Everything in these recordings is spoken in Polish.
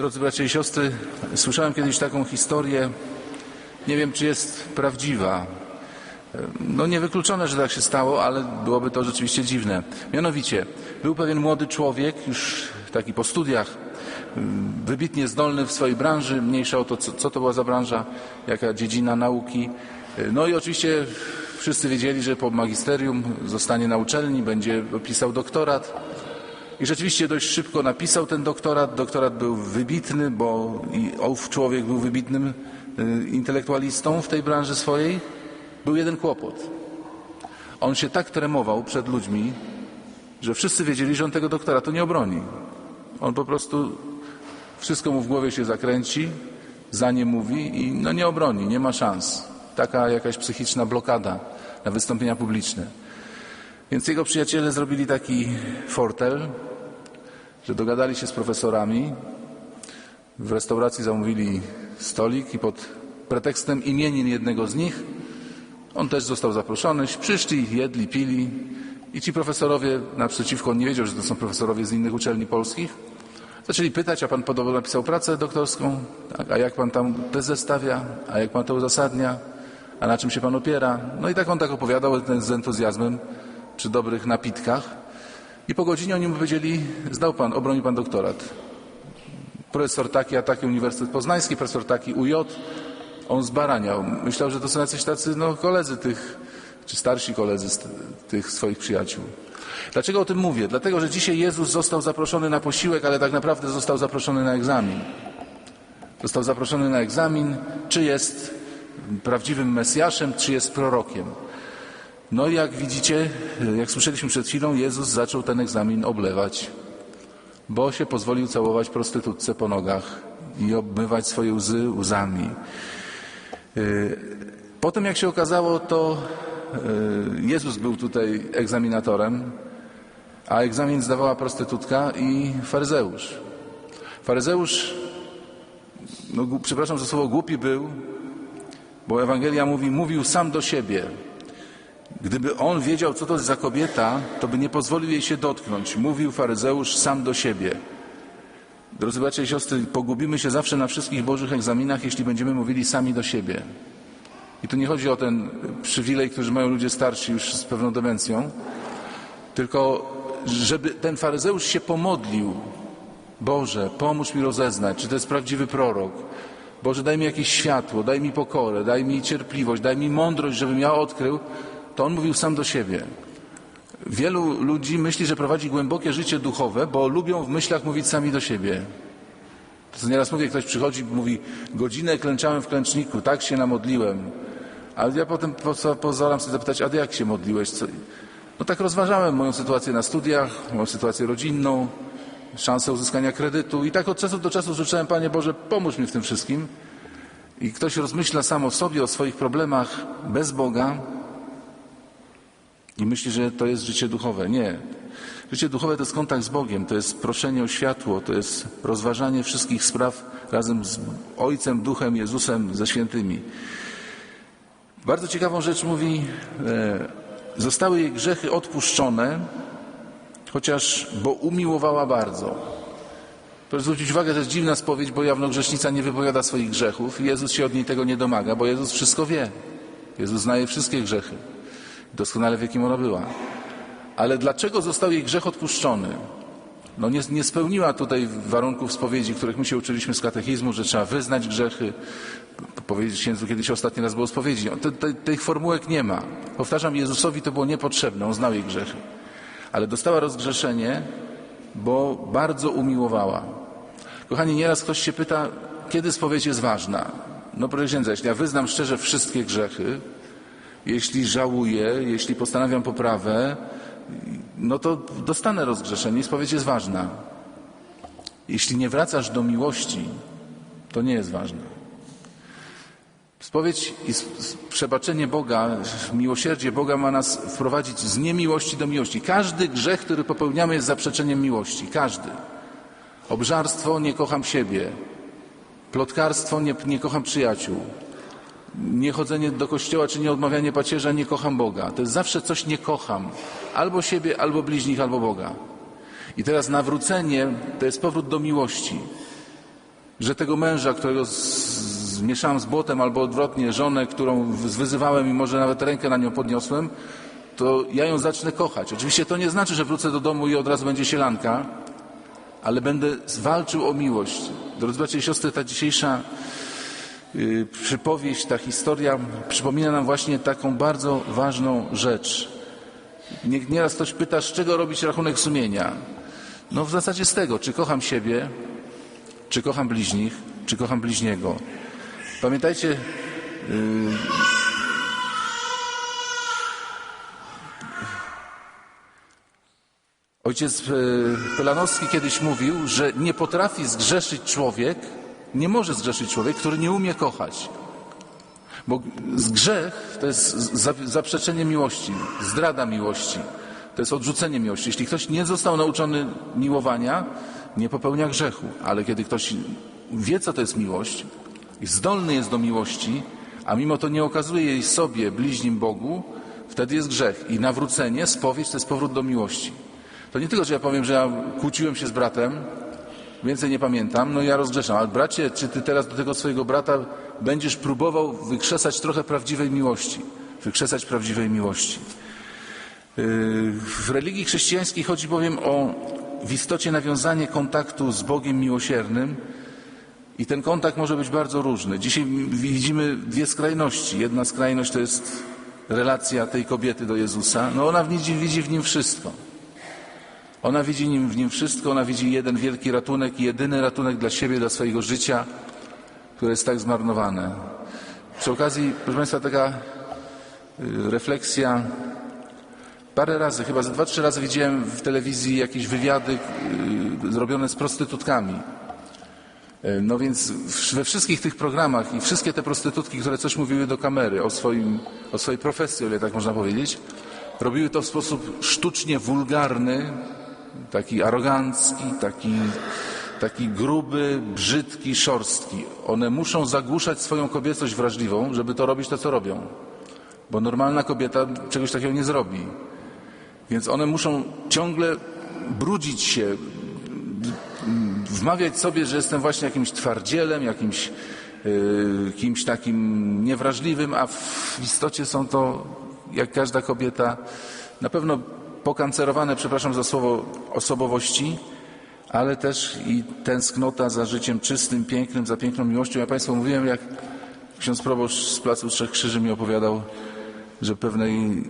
Drodzy bracia i siostry, słyszałem kiedyś taką historię, nie wiem czy jest prawdziwa. No niewykluczone, że tak się stało, ale byłoby to rzeczywiście dziwne. Mianowicie, był pewien młody człowiek, już taki po studiach, wybitnie zdolny w swojej branży, mniejsza o to, co, co to była za branża, jaka dziedzina nauki. No i oczywiście wszyscy wiedzieli, że po magisterium zostanie na uczelni, będzie pisał doktorat. I rzeczywiście dość szybko napisał ten doktorat. Doktorat był wybitny, bo ów człowiek był wybitnym y, intelektualistą w tej branży swojej. Był jeden kłopot. On się tak tremował przed ludźmi, że wszyscy wiedzieli, że on tego doktoratu nie obroni. On po prostu wszystko mu w głowie się zakręci, za nie mówi i no nie obroni, nie ma szans. Taka jakaś psychiczna blokada na wystąpienia publiczne. Więc jego przyjaciele zrobili taki fortel, że dogadali się z profesorami. W restauracji zamówili stolik i pod pretekstem imienin jednego z nich on też został zaproszony. Przyszli, jedli, pili i ci profesorowie naprzeciwko, on nie wiedział, że to są profesorowie z innych uczelni polskich, zaczęli pytać, a pan podobno napisał pracę doktorską, tak, a jak pan tam tezę zestawia, a jak pan to uzasadnia, a na czym się pan opiera. No i tak on tak opowiadał z entuzjazmem przy dobrych napitkach. I po godzinie oni mu powiedzieli, zdał pan, obroni pan doktorat. Profesor taki, a taki Uniwersytet Poznański, profesor taki UJ, on zbaraniał. Myślał, że to są jacyś tacy no, koledzy tych, czy starsi koledzy tych swoich przyjaciół. Dlaczego o tym mówię? Dlatego, że dzisiaj Jezus został zaproszony na posiłek, ale tak naprawdę został zaproszony na egzamin. Został zaproszony na egzamin, czy jest prawdziwym Mesjaszem, czy jest prorokiem. No jak widzicie, jak słyszeliśmy przed chwilą, Jezus zaczął ten egzamin oblewać, bo się pozwolił całować prostytutce po nogach i obmywać swoje łzy łzami. Potem, jak się okazało, to Jezus był tutaj egzaminatorem, a egzamin zdawała prostytutka i faryzeusz. Faryzeusz, no, przepraszam za słowo, głupi był, bo Ewangelia mówi, mówił sam do siebie. Gdyby on wiedział, co to jest za kobieta, to by nie pozwolił jej się dotknąć. Mówił faryzeusz sam do siebie. Drodzy bracia i siostry, pogubimy się zawsze na wszystkich Bożych egzaminach, jeśli będziemy mówili sami do siebie. I tu nie chodzi o ten przywilej, który mają ludzie starsi już z pewną demencją, tylko żeby ten faryzeusz się pomodlił. Boże, pomóż mi rozeznać, czy to jest prawdziwy prorok. Boże, daj mi jakieś światło, daj mi pokorę, daj mi cierpliwość, daj mi mądrość, żebym ja odkrył. To on mówił sam do siebie. Wielu ludzi myśli, że prowadzi głębokie życie duchowe, bo lubią w myślach mówić sami do siebie. To co nieraz mówię, ktoś przychodzi i mówi, godzinę klęczałem w klęczniku, tak się namodliłem. Ale ja potem pozwalam sobie zapytać, a ty jak się modliłeś? Co? No tak rozważałem moją sytuację na studiach, moją sytuację rodzinną, szansę uzyskania kredytu i tak od czasu do czasu życzałem, Panie Boże, pomóż mi w tym wszystkim. I ktoś rozmyśla sam o sobie, o swoich problemach bez Boga i myśli, że to jest życie duchowe. Nie. Życie duchowe to jest kontakt z Bogiem, to jest proszenie o światło, to jest rozważanie wszystkich spraw razem z Ojcem, Duchem, Jezusem, ze świętymi. Bardzo ciekawą rzecz mówi, e, zostały jej grzechy odpuszczone, chociaż bo umiłowała bardzo. Proszę zwrócić uwagę, to jest dziwna spowiedź, bo jawnogrzesznica nie wypowiada swoich grzechów. Jezus się od niej tego nie domaga, bo Jezus wszystko wie. Jezus znaje wszystkie grzechy. Doskonale wie, kim ona była. Ale dlaczego został jej grzech odpuszczony? No nie, nie spełniła tutaj warunków spowiedzi, których my się uczyliśmy z katechizmu, że trzeba wyznać grzechy, powiedzieć księdzu, kiedyś ostatni raz było spowiedzi. Te, te, tych formułek nie ma. Powtarzam, Jezusowi to było niepotrzebne, on znał jej grzechy. Ale dostała rozgrzeszenie, bo bardzo umiłowała. Kochani, nieraz ktoś się pyta, kiedy spowiedź jest ważna? No proszę księdza, jeśli ja wyznam szczerze wszystkie grzechy, jeśli żałuję, jeśli postanawiam poprawę, no to dostanę rozgrzeszenie i spowiedź jest ważna. Jeśli nie wracasz do miłości, to nie jest ważne. Spowiedź i przebaczenie Boga, miłosierdzie Boga ma nas wprowadzić z niemiłości do miłości. Każdy grzech, który popełniamy, jest zaprzeczeniem miłości. Każdy. Obżarstwo nie kocham siebie. Plotkarstwo nie, nie kocham przyjaciół. Niechodzenie do kościoła czy nie odmawianie pacierza nie kocham Boga. To jest zawsze coś nie kocham. Albo siebie, albo bliźnich, albo Boga. I teraz nawrócenie to jest powrót do miłości. że tego męża, którego zmieszałem z błotem, albo odwrotnie, żonę, którą wyzywałem i może nawet rękę na nią podniosłem, to ja ją zacznę kochać. Oczywiście to nie znaczy, że wrócę do domu i od razu będzie sielanka, ale będę walczył o miłość. Drodzy bracia i siostry, ta dzisiejsza przypowieść, ta historia przypomina nam właśnie taką bardzo ważną rzecz. Nie- Nieraz ktoś pyta, z czego robić rachunek sumienia? No w zasadzie z tego, czy kocham siebie, czy kocham bliźnich, czy kocham bliźniego. Pamiętajcie, y, ojciec y, Pelanowski kiedyś mówił, że nie potrafi zgrzeszyć człowiek, nie może zgrzeszyć człowiek, który nie umie kochać. Bo grzech to jest za- zaprzeczenie miłości, zdrada miłości, to jest odrzucenie miłości. Jeśli ktoś nie został nauczony miłowania, nie popełnia grzechu, ale kiedy ktoś wie, co to jest miłość zdolny jest do miłości, a mimo to nie okazuje jej sobie, bliźnim Bogu, wtedy jest grzech. I nawrócenie, spowiedź to jest powrót do miłości. To nie tylko, że ja powiem, że ja kłóciłem się z bratem, Więcej nie pamiętam, no ja rozgrzeszam. Ale bracie, czy ty teraz do tego swojego brata będziesz próbował wykrzesać trochę prawdziwej miłości? Wykrzesać prawdziwej miłości. W religii chrześcijańskiej chodzi bowiem o w istocie nawiązanie kontaktu z Bogiem miłosiernym i ten kontakt może być bardzo różny. Dzisiaj widzimy dwie skrajności. Jedna skrajność to jest relacja tej kobiety do Jezusa. No ona widzi, widzi w nim wszystko. Ona widzi nim, w nim wszystko, ona widzi jeden wielki ratunek, jedyny ratunek dla siebie, dla swojego życia, które jest tak zmarnowane. Przy okazji, proszę Państwa, taka y, refleksja. Parę razy, chyba ze dwa, trzy razy widziałem w telewizji jakieś wywiady y, zrobione z prostytutkami. Y, No więc we wszystkich tych programach i wszystkie te prostytutki, które coś mówiły do kamery o, swoim, o swojej profesji, o ile tak można powiedzieć, robiły to w sposób sztucznie wulgarny, taki arogancki, taki, taki gruby, brzydki, szorstki. One muszą zagłuszać swoją kobiecość wrażliwą, żeby to robić to, co robią. Bo normalna kobieta czegoś takiego nie zrobi. Więc one muszą ciągle brudzić się, wmawiać sobie, że jestem właśnie jakimś twardzielem, jakimś yy, kimś takim niewrażliwym, a w istocie są to, jak każda kobieta, na pewno pokancerowane, przepraszam za słowo, osobowości, ale też i tęsknota za życiem czystym, pięknym, za piękną miłością. Ja Państwu mówiłem, jak ksiądz proboszcz z Placu Trzech Krzyży mi opowiadał, że pewnej,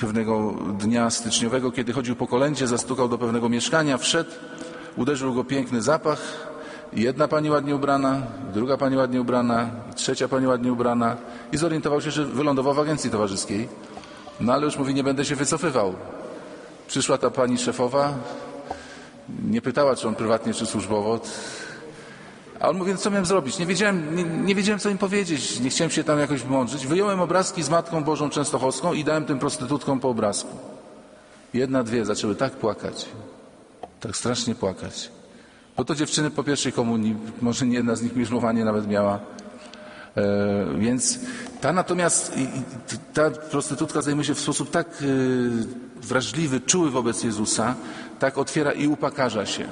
pewnego dnia styczniowego, kiedy chodził po kolędzie, zastukał do pewnego mieszkania, wszedł, uderzył go piękny zapach. Jedna pani ładnie ubrana, druga pani ładnie ubrana, trzecia pani ładnie ubrana i zorientował się, że wylądował w agencji towarzyskiej. No ale już mówi, nie będę się wycofywał. Przyszła ta pani szefowa, nie pytała, czy on prywatnie, czy służbowo. A on mówi, no co miałem zrobić? Nie wiedziałem, nie, nie wiedziałem, co im powiedzieć. Nie chciałem się tam jakoś mądrzyć. Wyjąłem obrazki z Matką Bożą Częstochowską i dałem tym prostytutkom po obrazku. Jedna, dwie zaczęły tak płakać. Tak strasznie płakać. Bo to dziewczyny po pierwszej komunii, może nie jedna z nich mieszmowanie nawet miała. E, więc ta natomiast, ta prostytutka zajmuje się w sposób tak e, wrażliwy, czuły wobec Jezusa, tak otwiera i upakarza się.